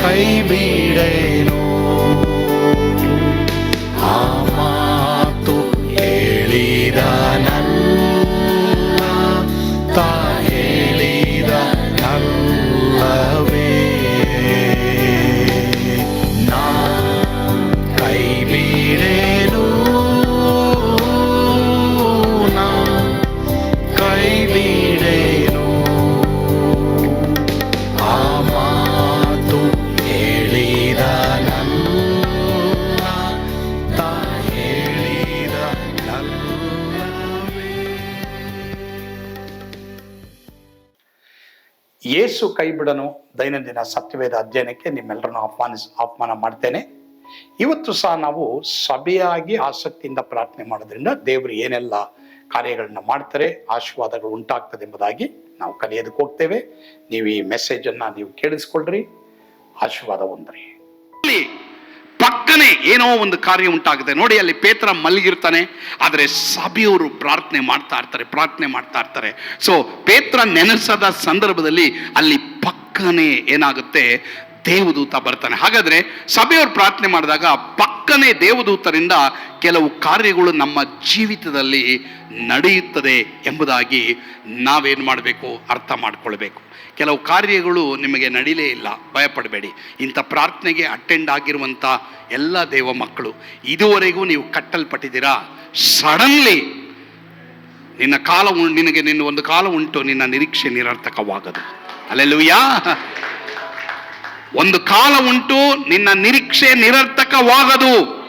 ಕೈ ಬಿಡೇನು ಕೈ ಬಿಡನು ದೈನಂದಿನ ಸತ್ಯವೇದ ಅಧ್ಯಯನಕ್ಕೆ ನಿಮ್ಮೆಲ್ಲರನ್ನು ಆಹ್ವಾನಿಸ್, ಆಹ್ವಾನ ಮಾಡ್ತೇನೆ. ಇವತ್ತು ಸಹ ನಾವು ಸಭೆಯಾಗಿ ಆಸಕ್ತಿಯಿಂದ ಪ್ರಾರ್ಥನೆ ಮಾಡೋದ್ರಿಂದ ದೇವರು ಏನೆಲ್ಲ ಕಾರ್ಯಗಳನ್ನ ಮಾಡ್ತಾರೆ, ಆಶೀರ್ವಾದಗಳು ಉಂಟಾಗ್ತದೆ ಎಂಬುದಾಗಿ ನಾವು ಕಲಿಯೋದಕ್ಕೆ ಹೋಗ್ತೇವೆ. ನೀವು ಈ ಮೆಸೇಜ್ ಅನ್ನ ನೀವು ಕೇಳಿಸ್ಕೊಳ್ರಿ. ಆಶೀರ್ವಾದ ಹೊಂದ್ರಿ. ಏನೋ ಒಂದು ಕಾರ್ಯ ಉಂಟಾಗುತ್ತೆ ನೋಡಿ ಅಲ್ಲಿ ಪೇತ್ರ ಮಲಗಿರ್ತಾನೆ. ಆದರೆ ಸಭೆಯವರು ಪ್ರಾರ್ಥನೆ ಮಾಡ್ತಾ ಇರ್ತಾರೆ, ಪ್ರಾರ್ಥನೆ ಮಾಡ್ತಾ ಇರ್ತಾರೆ. ಸೊ ಪೇತ್ರ ನೆನೆಸದ ಸಂದರ್ಭದಲ್ಲಿ ಅಲ್ಲಿ ಪಕ್ಕನೆ ಏನಾಗುತ್ತೆ? ದೇವದೂತ ಬರ್ತಾನೆ. ಹಾಗಾದ್ರೆ ಸಭೆಯವರು ಪ್ರಾರ್ಥನೆ ಮಾಡಿದಾಗ ಪಕ್ಕನೆ ದೇವದೂತರಿಂದ ಕೆಲವು ಕಾರ್ಯಗಳು ನಮ್ಮ ಜೀವಿತದಲ್ಲಿ ನಡೆಯುತ್ತದೆ ಎಂಬುದಾಗಿ ನಾವೇನು ಮಾಡಬೇಕು? ಅರ್ಥ ಮಾಡಿಕೊಳ್ಬೇಕು. ಕೆಲವು ಕಾರ್ಯಗಳು ನಿಮಗೆ ನಡೀಲೇ ಇಲ್ಲ. ಭಯಪಡಬೇಡಿ. ಇಂಥ ಪ್ರಾರ್ಥನೆಗೆ ಅಟೆಂಡ್ ಆಗಿರುವಂಥ ಎಲ್ಲ ದೇವ ಮಕ್ಕಳು, ಇದುವರೆಗೂ ನೀವು ಕಟ್ಟಲ್ಪಟ್ಟಿದ್ದೀರಾ? ಸಡನ್ಲಿ ನಿನ್ನ ಕಾಲ ನಿನಗೆ ನಿನ್ನ ಒಂದು ಕಾಲ ಉಂಟು. ನಿನ್ನ ನಿರೀಕ್ಷೆ ನಿರರ್ಥಕವಾಗದು. ಅಲ್ಲೆಲ್ಲೂಯಾ ಒಂದು ಕಾಲ ಉಂಟು, ನಿನ್ನ ನಿರೀಕ್ಷೆ ನಿರರ್ಥಕವಾಗದು.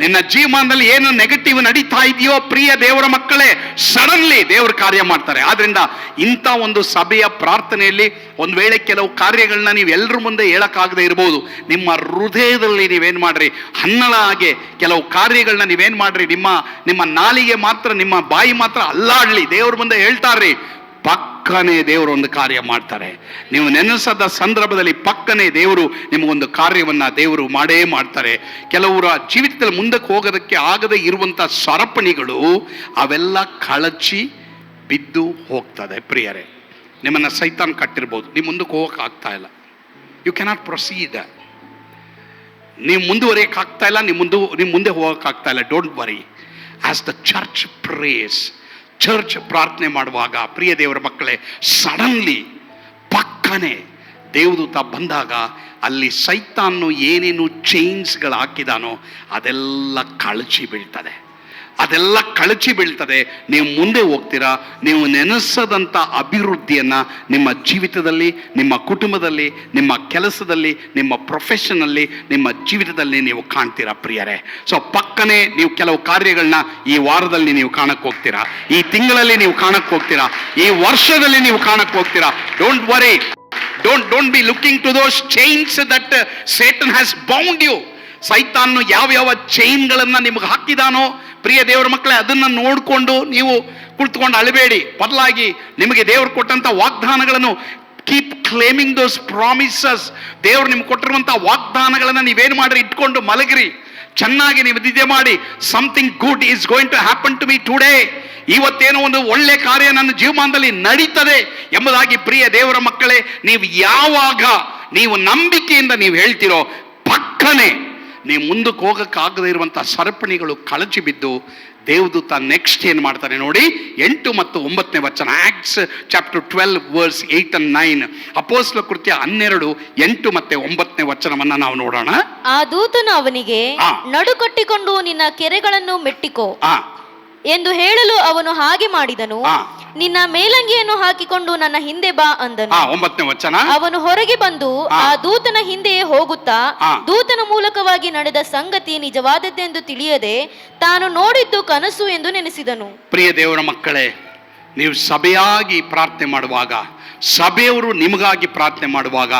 ನಿನ್ನ ಜೀವನದಲ್ಲಿ ಏನು ನೆಗೆಟಿವ್ ನಡೀತಾ ಇದೆಯೋ, ಪ್ರಿಯ ದೇವರ ಮಕ್ಕಳೇ ಸಡನ್ಲಿ ದೇವರು ಕಾರ್ಯ ಮಾಡ್ತಾರೆ. ಆದ್ರಿಂದ ಇಂಥ ಒಂದು ಸಭೆಯ ಪ್ರಾರ್ಥನೆಯಲ್ಲಿ ಒಂದು ವೇಳೆ ಕೆಲವು ಕಾರ್ಯಗಳನ್ನ ನೀವು ಎಲ್ಲರ ಮುಂದೆ ಹೇಳಕ್ಕಾಗದೆ ಇರ್ಬೋದು. ನಿಮ್ಮ ಹೃದಯದಲ್ಲಿ ನೀವೇನು ಮಾಡ್ರಿ, ಹನ್ನಳ ಹಾಗೆ ಕೆಲವು ಕಾರ್ಯಗಳನ್ನ ನೀವೇನು ಮಾಡ್ರಿ, ನಿಮ್ಮ ನಿಮ್ಮ ನಾಲಿಗೆ ಮಾತ್ರ, ನಿಮ್ಮ ಬಾಯಿ ಮಾತ್ರ ಅಲ್ಲಾಡ್ಲಿ, ದೇವ್ರ ಮುಂದೆ ಹೇಳ್ತಾರ್ರಿ. ಪಕ್ಕನೆ ದೇವರು ಒಂದು ಕಾರ್ಯ ಮಾಡ್ತಾರೆ. ನೀವು ನೆನೆಸದ ಸಂದರ್ಭದಲ್ಲಿ ಪಕ್ಕನೆ ದೇವರು ನಿಮಗೊಂದು ಕಾರ್ಯವನ್ನು ದೇವರು ಮಾಡೇ ಮಾಡ್ತಾರೆ. ಕೆಲವರ ಜೀವಿತದಲ್ಲಿ ಮುಂದಕ್ಕೆ ಹೋಗೋದಕ್ಕೆ ಆಗದೆ ಇರುವಂಥ ಸರಪಣಿಗಳು ಅವೆಲ್ಲ ಕಳಚಿ ಬಿದ್ದು ಹೋಗ್ತದೆ ಪ್ರಿಯರೇ. ನಿಮ್ಮನ್ನು ಸೈತಾನ್ ಕಟ್ಟಿರ್ಬೋದು. ನಿಮ್ಮ ಮುಂದಕ್ಕೆ ಹೋಗಕ್ಕೆ ಆಗ್ತಾ ಇಲ್ಲ. ಯು ಕೆನಾಟ್ ಪ್ರೊಸೀಡ್ ನೀವು ಮುಂದುವರಿಯಕ್ಕೆ ಆಗ್ತಾ ಇಲ್ಲ ನಿಮ್ಮ ಮುಂದೆ ನಿಮ್ಮ ಮುಂದೆ ಹೋಗಕ್ಕೆ ಆಗ್ತಾ ಇಲ್ಲ. Don't worry as the church praise church ಪ್ರಾರ್ಥನೆ ಮಾಡುವಾಗ, ಪ್ರಿಯ ದೇವರ ಮಕ್ಕಳೇ, ಸಡನ್ಲಿ ಪಕ್ಕನೆ ದೇವದೂತ ಬಂದಾಗ ಅಲ್ಲಿ ಸೈತಾನ್ನು ಏನೇನು ಚೈನ್ಸ್ಗಳು ಹಾಕಿದಾನೋ ಅದೆಲ್ಲ ಕಳಚಿ ಬೀಳ್ತದೆ. ಅದೆಲ್ಲ ಕಳಚಿ ಬೀಳ್ತದೆ. ನೀವು ಮುಂದೆ ಹೋಗ್ತೀರಾ? ನೀವು ನೆನೆಸದಂಥ ಅಭಿವೃದ್ಧಿಯನ್ನು ನಿಮ್ಮ ಜೀವಿತದಲ್ಲಿ, ನಿಮ್ಮ ಕುಟುಂಬದಲ್ಲಿ, ನಿಮ್ಮ ಕೆಲಸದಲ್ಲಿ, ನಿಮ್ಮ ಪ್ರೊಫೆಷನಲ್ಲಿ ನಿಮ್ಮ ಜೀವಿತದಲ್ಲಿ ನೀವು ಕಾಣ್ತೀರಾ ಪ್ರಿಯರೇ? ಸೊ ಪಕ್ಕನೆ ನೀವು ಕೆಲವು ಕಾರ್ಯಗಳನ್ನ ಈ ವಾರದಲ್ಲಿ ನೀವು ಕಾಣಕ್ಕೆ ಹೋಗ್ತೀರಾ? ಈ ತಿಂಗಳಲ್ಲಿ ನೀವು ಕಾಣಕ್ಕೆ ಹೋಗ್ತೀರಾ? ಈ ವರ್ಷದಲ್ಲಿ ನೀವು ಕಾಣಕ್ಕೆ ಹೋಗ್ತೀರಾ? Don't worry don't don't be looking to those chains that Satan has bound you ಸೈತಾನ್ನು ಯಾವ ಯಾವ ಚೈನ್ಗಳನ್ನ ನಿಮಗೆ ಹಾಕಿದಾನೋ ಪ್ರಿಯ ದೇವರ ಮಕ್ಕಳೇ, ಅದನ್ನ ನೋಡಿಕೊಂಡು ನೀವು ಕುಳಿತುಕೊಂಡು ಅಳಬೇಡಿ. ಬದಲಾಗಿ ನಿಮಗೆ ದೇವರು ಕೊಟ್ಟಂತ ವಾಗ್ದಾನಗಳನ್ನು ಕೀಪ್ ಕ್ಲೇಮಿಂಗ್ ದೋಸ್ ಪ್ರಾಮಿಸಸ್ ದೇವರು ನಿಮ್ಗೆ ಕೊಟ್ಟಿರುವಂಥ ವಾಗ್ದಾನಗಳನ್ನು ನೀವೇನು ಮಾಡ್ರಿ? ಇಟ್ಕೊಂಡು ಮಲಗಿರಿ. ಚೆನ್ನಾಗಿ ನೀವು ನಿದ್ದೆ ಮಾಡಿ. Something good is going to happen to me today ಇವತ್ತೇನೋ ಒಂದು ಒಳ್ಳೆ ಕಾರ್ಯ ನನ್ನ ಜೀವಮಾನದಲ್ಲಿ ನಡೀತದೆ ಎಂಬುದಾಗಿ ಪ್ರಿಯ ದೇವರ ಮಕ್ಕಳೇ, ನೀವು ಯಾವಾಗ ನೀವು ನಂಬಿಕೆಯಿಂದ ನೀವು ಹೇಳ್ತಿರೋ ಪಕ್ಕನೆ ನೀವು ಮುಂದಕ್ಕೆ ಹೋಗೋಕ್ಕಾಗದೇ ಇರುವಂಥ ಸರಪಣಿಗಳು ಕಳಚಿ ಬಿದ್ದು ದೇವದೂತ ನೆಕ್ಸ್ಟ್ ಏನು ಮಾಡ್ತಾನೆ ನೋಡಿ ಎಂಟು ಮತ್ತು ಒಂಬತ್ತನೇ ವಚನ Acts chapter twelve verse eight and nine ಅಪೋಸ್ಲ ಕೃತ್ಯ ಹನ್ನೆರಡು ಎಂಟು ಮತ್ತೆ ಒಂಬತ್ತನೇ ವಚನವನ್ನ ನಾವು ನೋಡೋಣ ಆ ದೂತನು ಅವನಿಗೆ. ನಡುಕಟ್ಟಿಕೊಂಡು ನಿನ್ನ ಕೆರೆಗಳನ್ನು ಮೆಟ್ಟಿಕೋ ಎಂದು ಹೇಳಲು ಅವನು ಹಾಗೆ ಮಾಡಿದನು. ನಿನ್ನ ಮೇಲಂಗಿಯನ್ನು ಹಾಕಿಕೊಂಡು ನನ್ನ ಹಿಂದೆ ಬಾ ಅಂದನು ಒಂಬತ್ತನೇ ವಚನ ಅವನು ಹೊರಗೆ ಬಂದು ಆ. ದೂತನ ಹಿಂದೆಯೇ ಹೋಗುತ್ತಾ. ದೂತನ ಮೂಲಕವಾಗಿ ನಡೆದ ಸಂಗತಿ ನಿಜವಾದದ್ದೆಂದು ತಿಳಿಯದೆ ತಾನು ನೋಡಿದ್ದು ಕನಸು ಎಂದು ನೆನೆಸಿದನು ಪ್ರಿಯ ದೇವರ ಮಕ್ಕಳೇ ನೀವು ಸಭೆಯಾಗಿ ಪ್ರಾರ್ಥನೆ ಮಾಡುವಾಗ ಸಭೆಯವರು ನಿಮಗಾಗಿ ಪ್ರಾರ್ಥನೆ ಮಾಡುವಾಗ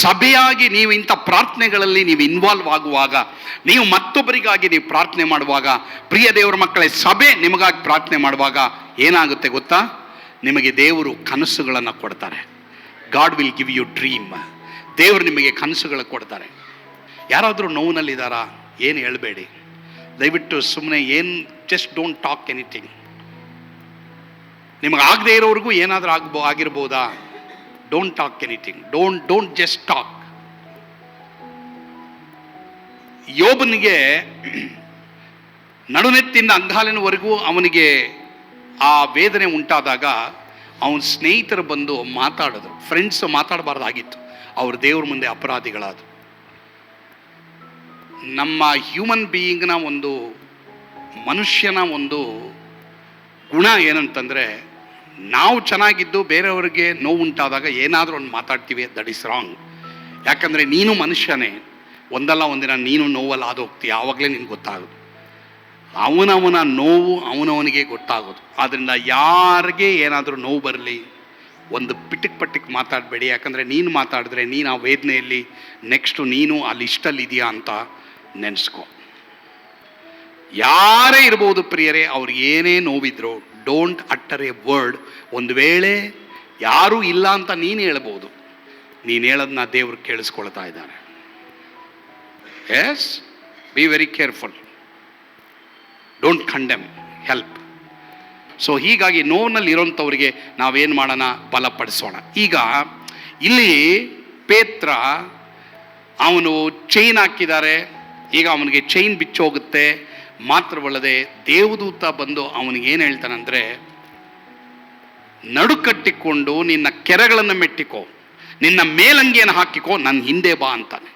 ಸಭೆಯಾಗಿ ನೀವು ಇಂಥ ಪ್ರಾರ್ಥನೆಗಳಲ್ಲಿ ನೀವು ಇನ್ವಾಲ್ವ್ ಆಗುವಾಗ ನೀವು ಮತ್ತೊಬ್ಬರಿಗಾಗಿ ನೀವು ಪ್ರಾರ್ಥನೆ ಮಾಡುವಾಗ ಪ್ರಿಯ ದೇವರ ಮಕ್ಕಳೇ ಸಭೆ ನಿಮಗಾಗಿ ಪ್ರಾರ್ಥನೆ ಮಾಡುವಾಗ ಏನಾಗುತ್ತೆ ಗೊತ್ತಾ ನಿಮಗೆ ದೇವರು ಕನಸುಗಳನ್ನು ಕೊಡ್ತಾರೆ. God will give you dream ದೇವರು ನಿಮಗೆ ಕನಸುಗಳು ಕೊಡ್ತಾರೆ. ಯಾರಾದರೂ ನೋವಿನಲ್ಲಿದ್ದಾರಾ? ಏನು ಹೇಳಬೇಡಿ. ದಯವಿಟ್ಟು ಸುಮ್ಮನೆ ಏನು ಜಸ್ಟ್ ಡೋಂಟ್ ಟಾಕ್ ಎನಿಥಿಂಗ್ ನಿಮಗೆ ಆಗದೇ ಇರೋವರೆಗೂ ಏನಾದರೂ ಆಗ್ಬೋ, ಆಗಿರ್ಬೋದಾ? Don't talk anything don't don't just talk ಯೋಬನಿಗೆ ನಡುನೆತ್ತಿಂದ ಅಂಗಾಲಿನವರೆಗೂ ಅವನಿಗೆ ಆ ವೇದನೆ ಉಂಟಾದಾಗ ಅವನ ಸ್ನೇಹಿತರು ಬಂದು ಮಾತಾಡಿದ್ರು. ಫ್ರೆಂಡ್ಸ್ ಮಾತಾಡಬಾರ್ದಾಗಿತ್ತು. ಅವರು ದೇವ್ರ ಮುಂದೆ ಅಪರಾಧಿಗಳಾದರು. ನಮ್ಮ ಹ್ಯೂಮನ್ ಬೀಯಿಂಗ್ನ ಒಂದು ಮನುಷ್ಯನ ಒಂದು ಗುಣ ಏನಂತಂದರೆ, ನಾವು ಚೆನ್ನಾಗಿದ್ದು ಬೇರೆಯವ್ರಿಗೆ ನೋವು ಉಂಟಾದಾಗ ಏನಾದರೂ ಒಂದು ಮಾತಾಡ್ತೀವಿ ದಟ್ ಇಸ್ ರಾಂಗ್ ಯಾಕಂದರೆ ನೀನು ಮನುಷ್ಯನೇ, ಒಂದಲ್ಲ ಒಂದಿನ ನೀನು ನೋವಲ್ಲಿ ಆದೋಗ್ತೀಯ ಆವಾಗಲೇ ನಿನ್ಗೆ ಗೊತ್ತಾಗೋದು ಅವನವನ ನೋವು ಅವನವನಿಗೆ ಗೊತ್ತಾಗೋದು. ಆದ್ದರಿಂದ ಯಾರಿಗೆ ಏನಾದರೂ ನೋವು ಬರಲಿ, ಒಂದು ಪಿಟಕ್ ಪಟ್ಟಿಕ್ ಮಾತಾಡಬೇಡಿ. ಯಾಕಂದರೆ ನೀನು ಮಾತಾಡಿದ್ರೆ ನೀನು ಆ ವೇದನೆಯಲ್ಲಿ ನೆಕ್ಸ್ಟು ನೀನು ಆ ಲಿಸ್ಟಲ್ಲಿ ಇದೆಯಾ ಅಂತ ನೆನೆಸ್ಕೊ. ಯಾರೇ ಇರ್ಬೋದು ಪ್ರಿಯರೇ, ಅವ್ರಿಗೆ ಏನೇ ನೋವಿದ್ರು ಡೋಂಟ್ ಅಟ್ಟರ್ ಎ ವರ್ಡ್ ಒಂದು ವೇಳೆ ಯಾರೂ ಇಲ್ಲ ಅಂತ ನೀನು ಹೇಳ್ಬೋದು, ನೀನು ಹೇಳೋದನ್ನ ದೇವ್ರು ಕೇಳಿಸ್ಕೊಳ್ತಾ ಇದ್ದಾರೆ. Yes be very careful don't condemn help so ಹೀಗಾಗಿ ನೋವಿನಲ್ಲಿ ಇರೋಂಥವ್ರಿಗೆ ನಾವೇನು ಮಾಡೋಣ? ಬಲಪಡಿಸೋಣ. ಈಗ, ಇಲ್ಲಿ ಪೇತ್ರ ಅವನು ಚೈನ್ ಹಾಕಿದ್ದಾರೆ. ಈಗ ಅವನಿಗೆ ಚೈನ್ ಬಿಚ್ಚೋಗುತ್ತೆ. ಮಾತ್ರವಲ್ಲದೆ ದೇವದೂತ ಬಂದು ಅವನಿಗೆ ಏನು ಹೇಳ್ತಾನಂದರೆ, ನಡುಕಟ್ಟಿಕೊಂಡು ನಿನ್ನ ಕೆರೆಗಳನ್ನು ಮೆಟ್ಟಿಕೋ. ನಿನ್ನ ಮೇಲಂಗಿಯನ್ನು ಹಾಕಿಕೋ. ನನ್ನ ಹಿಂದೆ ಬಾ ಅಂತಾನೆ.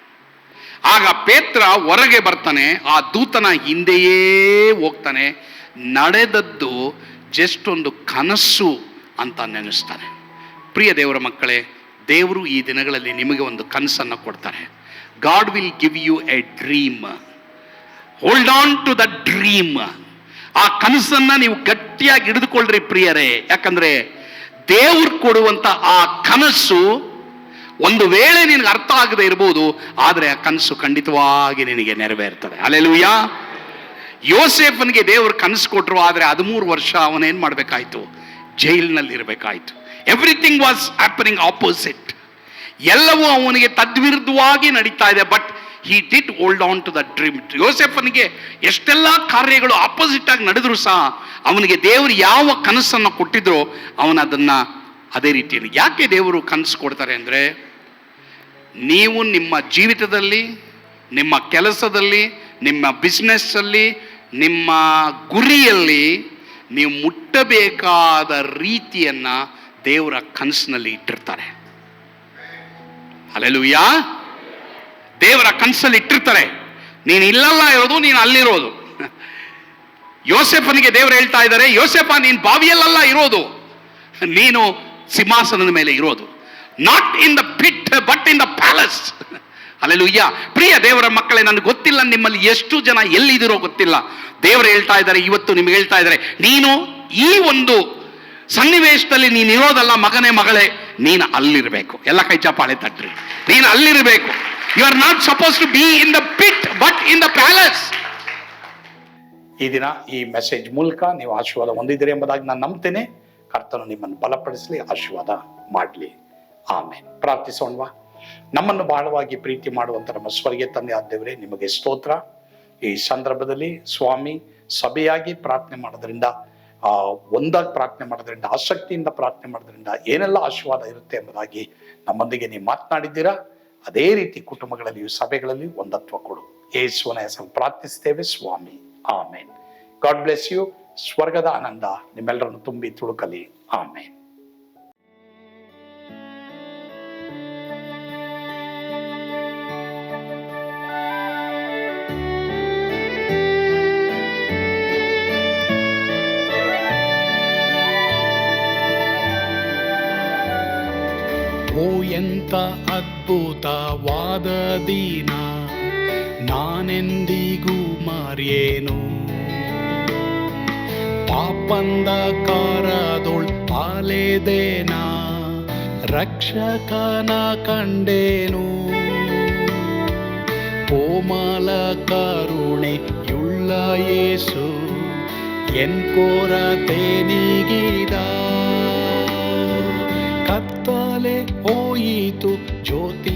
ಆಗ ಪೇತ್ರ ಹೊರಗೆ ಬರ್ತಾನೆ, ಆ ದೂತನ ಹಿಂದೆಯೇ ಹೋಗ್ತಾನೆ, ನಡೆದದ್ದು ಜಸ್ಟ್ ಒಂದು ಕನಸು ಅಂತ ನೆನೆಸ್ತಾನೆ. ಪ್ರಿಯ ದೇವರ ಮಕ್ಕಳೇ, ದೇವರು ಈ ದಿನಗಳಲ್ಲಿ ನಿಮಗೆ ಒಂದು ಕನಸನ್ನು ಕೊಡ್ತಾರೆ. God will give you a dream hold on to the dream ಆ ಕನಸನ್ನು ನೀವು ಗಟ್ಟಿಯಾಗಿ ಹಿಡಿದುಕೊಳ್ಳ್ರಿ ಪ್ರಿಯರೇ. ಯಾಕಂದರೆ ದೇವ್ರು ಕೊಡುವಂಥ ಆ ಕನಸು ಒಂದು ವೇಳೆ ನಿನಗೆ ಅರ್ಥ ಆಗದೆ ಇರಬಹುದು ಆದರೆ ಆ ಕನಸು ಖಂಡಿತವಾಗಿ ನಿನಗೆ ನೆರವೇರ್ತದೆ. ಅಲ್ಲೆಲುಯ್ಯ ಯೋಸೇಫನಿಗೆ ದೇವರು ಕನಸು ಕೊಟ್ಟರು ಆದರೆ ಹದಿಮೂರು ವರ್ಷ ಅವನೇನು ಮಾಡಬೇಕಾಯ್ತು? ಜೈಲಿನಲ್ಲಿ ಇರಬೇಕಾಯ್ತು. ಎವ್ರಿಥಿಂಗ್ ವಾಸ್ ಹ್ಯಾಪನಿಂಗ್ ಆಪೋಸಿಟ್ ಎಲ್ಲವೂ ಅವನಿಗೆ ತದ್ವಿರುದ್ಧವಾಗಿ ನಡೀತಾ ಇದೆ but he did hold on to the dream ಯೋಸೆಫನಿಗೆ ಎಷ್ಟೆಲ್ಲ ಕಾರ್ಯಗಳು ಆಪೋಸಿಟ್ ಆಗಿ ನಡೆದ್ರು ಸಹ, ಅವನಿಗೆ ದೇವರು ಯಾವ ಕನಸನ್ನು ಕೊಟ್ಟಿದ್ರೋ, ಅವನದನ್ನು ಅದೇ ರೀತಿಯಲ್ಲಿ. ಯಾಕೆ ದೇವರು ಕನಸು ಕೊಡ್ತಾರೆ ಅಂದರೆ ನೀವು ನಿಮ್ಮ ಜೀವಿತದಲ್ಲಿ, ನಿಮ್ಮ ಕೆಲಸದಲ್ಲಿ, ನಿಮ್ಮ ಬಿಸ್ನೆಸ್ಸಲ್ಲಿ ನಿಮ್ಮ ಗುರಿಯಲ್ಲಿ ನೀವು ಮುಟ್ಟಬೇಕಾದ ರೀತಿಯನ್ನ ದೇವರ ಕನಸಿನಲ್ಲಿ ಇಟ್ಟಿರ್ತಾರೆ. ಅಲ್ಲೆಲುಯ್ಯ ದೇವರ ಕನಸಲ್ಲಿ ಇಟ್ಟಿರ್ತಾರೆ. ನೀನು ಇಲ್ಲಲ್ಲ ಇರೋದು, ನೀನು ಅಲ್ಲಿರೋದು. ಯೋಸೆಫನಿಗೆ ದೇವರು ಹೇಳ್ತಾ ಇದ್ದಾರೆ, ಯೋಸೆಫ, ನೀನು ಬಾವಿಯಲ್ಲ ಇರೋದು. ನೀನು ಸಿಂಹಾಸನದ ಮೇಲೆ ಇರೋದು. Not in the pit but in the palace hallelujah ಪ್ರಿಯ ದೇವರ ಮಕ್ಕಳೇ, ನನಗೆ ಗೊತ್ತಿಲ್ಲ ನಿಮ್ಮಲ್ಲಿ ಎಷ್ಟು ಜನ ಎಲ್ಲಿದ್ದೀರೋ ಗೊತ್ತಿಲ್ಲ. ದೇವರು ಹೇಳ್ತಾ ಇದ್ದಾರೆ, ಇವತ್ತು ನಿಮ್ಗೆ ಹೇಳ್ತಾ ಇದ್ದಾರೆ, ನೀನು ಈ ಒಂದು ಸನ್ನಿವೇಶದಲ್ಲಿ ನೀನು ಇರೋದಲ್ಲ ಮಗನೇ, ಮಗಳೇ, ನೀನು ಅಲ್ಲಿರಬೇಕು. ಎಲ್ಲ ಕೈ ಚಪ್ಪಾಳೆ ತಟ್ರಿ. ನೀನು ಅಲ್ಲಿರಬೇಕು. You are not suppose to be in the pit but in the palace ಈ ದಿನ ಈ ಮೆಸೇಜ್ ಮೂಲಕ ನೀವು ಆಶೀರ್ವಾದ ಹೊಂದಿದ್ದೀರಿ ಎಂಬುದಾಗಿ ನಾನು ನಂಬ್ತೇನೆ. ಕರ್ತನು ನಿಮ್ಮನ್ನು ಬಲಪಡಿಸಲಿ, ಆಶೀರ್ವಾದ ಮಾಡಲಿ. ಆಮೇಲೆ ಪ್ರಾರ್ಥಿಸೋಣವಾ. ನಮ್ಮನ್ನು ಬಹಳವಾಗಿ ಪ್ರೀತಿ ಮಾಡುವಂತ ನಮ್ಮ ಸ್ವರ್ಗೀಯ ತಂದೆ ಆದ್ದೇವರೇ ನಿಮಗೆ ಸ್ತೋತ್ರ. ಈ ಸಂದರ್ಭದಲ್ಲಿ ಸ್ವಾಮಿ ಸಭೆಯಾಗಿ ಪ್ರಾರ್ಥನೆ ಮಾಡೋದ್ರಿಂದ ಒಂದಾಗಿ ಪ್ರಾರ್ಥನೆ ಮಾಡೋದ್ರಿಂದ, ಆಸಕ್ತಿಯಿಂದ ಪ್ರಾರ್ಥನೆ ಮಾಡೋದ್ರಿಂದ ಏನೆಲ್ಲ ಆಶೀರ್ವಾದ ಇರುತ್ತೆ ಎಂಬುದಾಗಿ ನಮ್ಮೊಂದಿಗೆ ನೀವು ಮಾತನಾಡಿದ್ದೀರಾ? ಅದೇ ರೀತಿ ಕುಟುಂಬಗಳಲ್ಲಿಯೂ ಸಭೆಗಳಲ್ಲಿ ಒಂದತ್ವ ಕೊಡು. ಯೇಸುವನ ಹೆಸರು ಪ್ರಾರ್ಥಿಸ್ತೇವೆ ಸ್ವಾಮಿ. ಆಮೇನ್. God bless you. ಸ್ವರ್ಗದ ಆನಂದ ನಿಮ್ಮೆಲ್ಲರನ್ನು ತುಂಬಿ ತುಳುಕಲಿ. ಆಮೇನ್. ಅದ್ಭುತವಾದ ದೀನ, ನಾನೆಂದಿಗೂ ಮಾರ್ಯೇನು? ಪಾಪಂದ ಕಾರದೊಳ್ ಪಾಲೆದೇನ, ರಕ್ಷಕನ ಕಂಡೇನು? ಕೋಮಲ ಕರುಣೆಯುಳ್ಳ ಯೇಸು, ಎನ್ ಕೊರತೆ ನೀಗಿದ? ಕತ್ತಲೆ ಹೋಯಿತು ಜ್ಯೋತಿಯು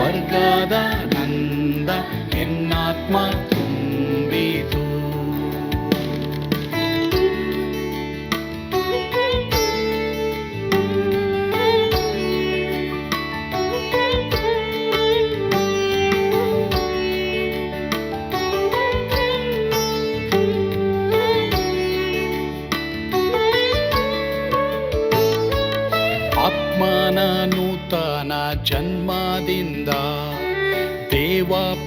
ಸ್ವರ್ಗದ ನಂದ ಎನ್ನಾತ್ಮ ತುಂಬಿತು. ಆತ್ಮನ ನೂತನ ಜನ್ಮದಿಂದ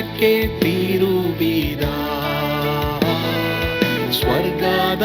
ದಿನಕ್ಕೆ ತಿರುಗಿದ ಸ್ವರ್ಗದ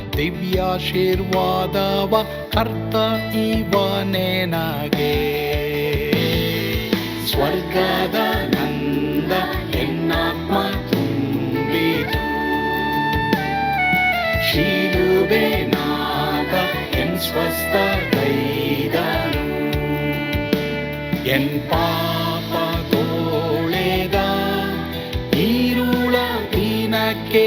ದಿವ್ಯಾಶೀರ್ವಾದವ, ಕರ್ತ ಇವನೇನಾಗೆ ಸ್ವರ್ಗದ ನಂದ ಎನ್ನಾತ್ಮ ತುಂಬಿತು. ಶೀಲುಬೆ ನಾಗ ಎನ್ ಸ್ವಸ್ಥ ಕೈದನು ಎನ್ ಪಾಪ ತೋಳೆದ, ಈರುಳ ದೀನಕ್ಕೆ